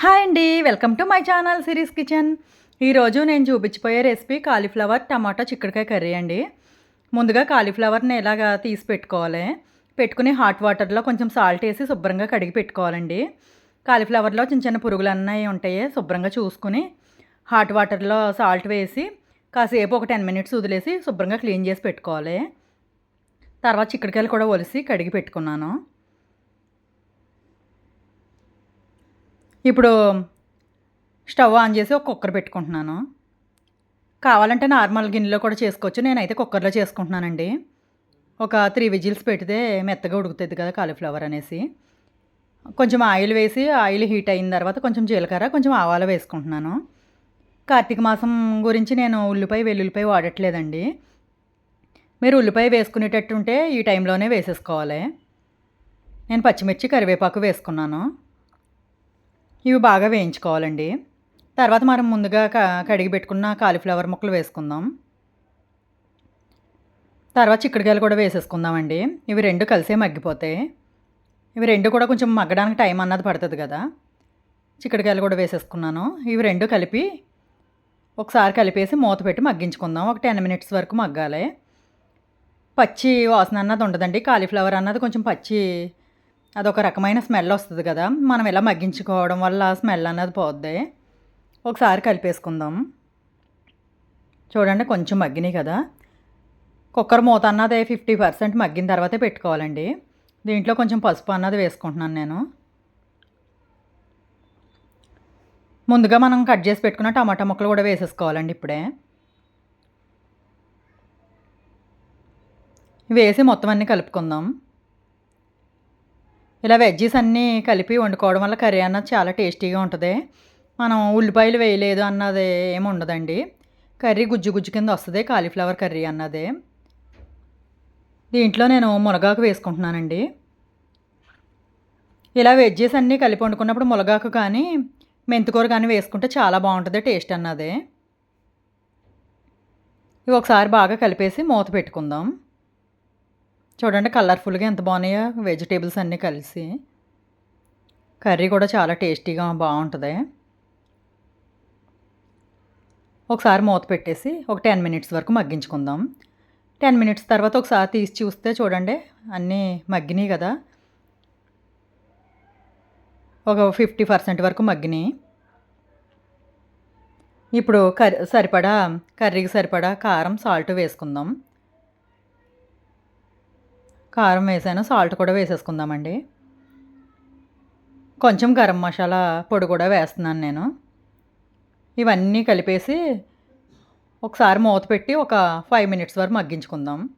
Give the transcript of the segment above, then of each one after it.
Hi అండి welcome to my channel series kitchen. ఈరోజు నేను చూపించిపోయే రెసిపీ కాలీఫ్లవర్ టమాటా చిక్కుడుకాయ కర్రీ అండి. ముందుగా కాలీఫ్లవర్ని ఎలాగా తీసి పెట్టుకోవాలి. పెట్టుకుని హాట్ వాటర్లో కొంచెం సాల్ట్ వేసి శుభ్రంగా కడిగి పెట్టుకోవాలండి. కాలీఫ్లవర్లో చిన్న చిన్న పురుగులు అన్నీ ఉంటాయి శుభ్రంగా చూసుకుని హాట్ వాటర్లో సాల్ట్ వేసి కాసేపు ఒక టెన్ మినిట్స్ వదిలేసి శుభ్రంగా క్లీన్ చేసి పెట్టుకోవాలి. తర్వాత చిక్కుడుకాయలు కూడా ఒలిసి కడిగి పెట్టుకున్నాను. ఇప్పుడు స్టవ్ ఆన్ చేసి ఒక కుక్కర్ పెట్టుకుంటున్నాను. కావాలంటే నార్మల్ గిన్నెలో కూడా చేసుకోవచ్చు. నేనైతే కుక్కర్లో చేసుకుంటున్నానండి. ఒక త్రీ విజిల్స్ పెడితే మెత్తగా ఉడుకుతుంది కదా కాలీఫ్లవర్ అనేసి. కొంచెం ఆయిల్ వేసి ఆయిల్ హీట్ అయిన తర్వాత కొంచెం జీలకర్ర కొంచెం ఆవాలు వేసుకుంటున్నాను. కార్తీక మాసం గురించి నేను ఉల్లిపాయ వెల్లుల్లిపాయ వాడట్లేదండి. మీరు ఉల్లిపాయ వేసుకునేటట్టుంటే ఈ టైంలోనే వేసేసుకోవాలి. నేను పచ్చిమిర్చి కరివేపాకు వేసుకున్నాను. ఇవి బాగా వేయించుకోవాలండి. తర్వాత మనం ముందుగా కడిగి పెట్టుకున్న కాలీఫ్లవర్ ముక్కలు వేసుకుందాం. తర్వాత చిక్కుడుకాయలు కూడా వేసేసుకుందామండి. ఇవి రెండు కలిసే మగ్గిపోతాయి ఇవి రెండు కూడా కొంచెం మగ్గడానికి టైం అన్నది పడుతుంది కదా. చిక్కుడుకాయలు కూడా వేసేసుకున్నాను. ఇవి రెండు కలిపి ఒకసారి కలిపేసి మూత పెట్టి మగ్గించుకుందాం. ఒక టెన్ మినిట్స్ వరకు మగ్గాలి. పచ్చి వాసన అన్నది ఉండదండి. కాలీఫ్లవర్ అన్నది కొంచెం పచ్చి అదొక రకమైన స్మెల్ వస్తుంది కదా. మనం ఇలా మగ్గించుకోవడం వల్ల స్మెల్ అన్నది పోద్ది. ఒకసారి కలిపేసుకుందాం. చూడండి కొంచెం మగ్గినాయి కదా. కుక్కర్ మూత అన్నది ఫిఫ్టీ పర్సెంట్ మగ్గిన తర్వాతే పెట్టుకోవాలండి. దీంట్లో కొంచెం పసుపు అన్నది వేసుకుంటున్నాను నేను. ముందుగా మనం కట్ చేసి పెట్టుకున్న టమాటా ముక్కలు కూడా వేసేసుకోవాలండి ఇప్పుడే. వేసి మొత్తం అన్నీ కలుపుకుందాం. ఇలా వెజ్జీస్ అన్నీ కలిపి వండుకోవడం వల్ల కర్రీ అన్నది చాలా టేస్టీగా ఉంటుంది. మనం ఉల్లిపాయలు వేయలేదు అన్నది ఏమి ఉండదండి. కర్రీ గుజ్జు గుజ్జు కింద వస్తుంది కాలీఫ్లవర్ కర్రీ అన్నది. దీంట్లో నేను మునగాకు వేసుకుంటున్నానండి. ఇలా వెజ్జెస్ అన్నీ కలిపి వండుకున్నప్పుడు మునగాకు కానీ మెంతికూర కానీ వేసుకుంటే చాలా బాగుంటుంది టేస్ట్ అన్నది. ఇవి ఒకసారి బాగా కలిపేసి మూత పెట్టుకుందాం. చూడండి కలర్ఫుల్గా ఎంత బాగున్నాయో వెజిటేబుల్స్ అన్నీ కలిసి. కర్రీ కూడా చాలా టేస్టీగా బాగుంటుంది. ఒకసారి మూత పెట్టేసి ఒక టెన్ మినిట్స్ వరకు మగ్గించుకుందాం. టెన్ మినిట్స్ తర్వాత ఒకసారి తీసి చూస్తే చూడండి అన్నీ మగ్గినాయి కదా. ఒక ఫిఫ్టీ పర్సెంట్ వరకు మగ్గినాయి. ఇప్పుడు కర్రీ సరిపడా కర్రీకి సరిపడా కారం సాల్ట్ వేసుకుందాం. కారం వేసాను సాల్ట్ కూడా వేసేసుకుందామండి. కొంచెం గరం మసాలా పొడి కూడా వేస్తున్నాను నేను. ఇవన్నీ కలిపేసి ఒకసారి మూత పెట్టి ఒక ఫైవ్ మినిట్స్ వరకు మగ్గించుకుందాం.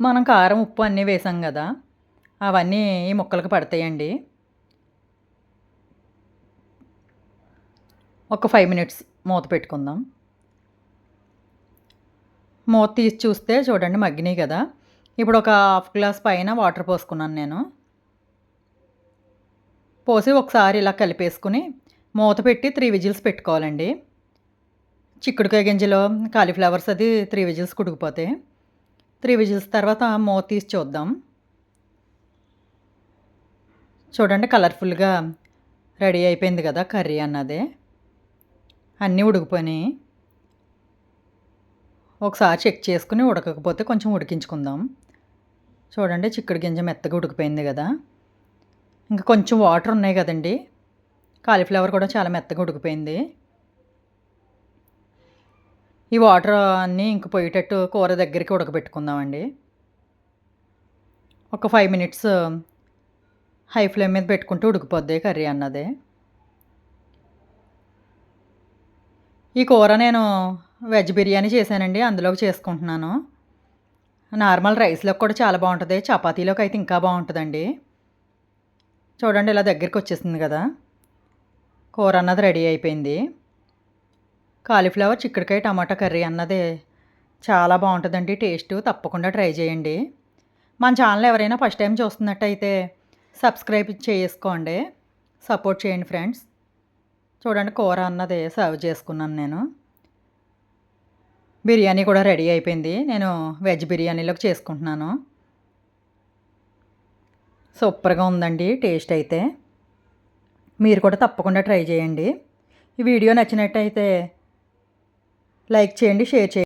మనం కారం ఉప్పు అన్నీ వేసాం కదా అవన్నీ ఈ ముక్కలకు పడతాయండి. ఒక ఫైవ్ మినిట్స్ మూత పెట్టుకుందాం. మూత తీసి చూస్తే చూడండి మగ్గినాయి కదా. ఇప్పుడు ఒక హాఫ్ గ్లాస్ పైన వాటర్ పోసుకున్నాను నేను. పోసి ఒకసారి ఇలా కలిపేసుకుని మూత పెట్టి త్రీ విజిల్స్ పెట్టుకోవాలండి. చిక్కుడుకాయ గింజలో కాలీఫ్లవర్స్ అది త్రీ విజిల్స్ కుడికిపోతాయి త్రీ విజిల్స్ తర్వాత మూత తీసి చూద్దాం. చూడండి కలర్ఫుల్గా రెడీ అయిపోయింది కదా కర్రీ అన్నది. అన్నీ ఉడికిపోయినాయి ఒకసారి చెక్ చేసుకుని ఉడకకపోతే కొంచెం ఉడికించుకుందాం. చూడండి చిక్కుడు గింజ మెత్తగా ఉడికిపోయింది కదా. ఇంకా కొంచెం వాటర్ ఉన్నాయి కదండి. కాలీఫ్లవర్ కూడా చాలా మెత్తగా ఉడికిపోయింది. ఈ వాటర్ అన్నీ ఇంక పోయేటట్టు కూర దగ్గరికి ఉడకబెట్టుకుందామండి. ఒక ఫైవ్ మినిట్స్ హై ఫ్లేమ్ మీద పెట్టుకుంటూ ఉడికిపోద్ది కర్రీ అన్నది. ఈ కూర నేను వెజ్ బిర్యానీ చేశానండి అందులోకి చేసుకుంటున్నాను. నార్మల్ రైస్లోకి కూడా చాలా బాగుంటుంది. చపాతీలోకి అయితే ఇంకా బాగుంటుందండి. చూడండి ఇలా దగ్గరికి వచ్చేసింది కదా. కూర అన్నది రెడీ అయిపోయింది. కాలీఫ్లవర్ చిక్కుడుకాయ టమాటా కర్రీ అన్నది చాలా బాగుంటుందండి. టేస్ట్ తప్పకుండా ట్రై చేయండి. మన ఛానల్ ఎవరైనా ఫస్ట్ టైం చూస్తున్నట్టయితే సబ్స్క్రైబ్ చేసుకోండి. సపోర్ట్ చేయండి ఫ్రెండ్స్. చూడండి కూర అన్నది సర్వ్ చేసుకున్నాను నేను. బిర్యానీ కూడా రెడీ అయిపోయింది. నేను వెజ్ బిర్యానీలోకి చేసుకుంటున్నాను. సూపర్గా ఉందండి టేస్ట్ అయితే. మీరు కూడా తప్పకుండా ట్రై చేయండి. ఈ వీడియో నచ్చినట్టయితే లైక్ చేయండి షేర్ చేయండి.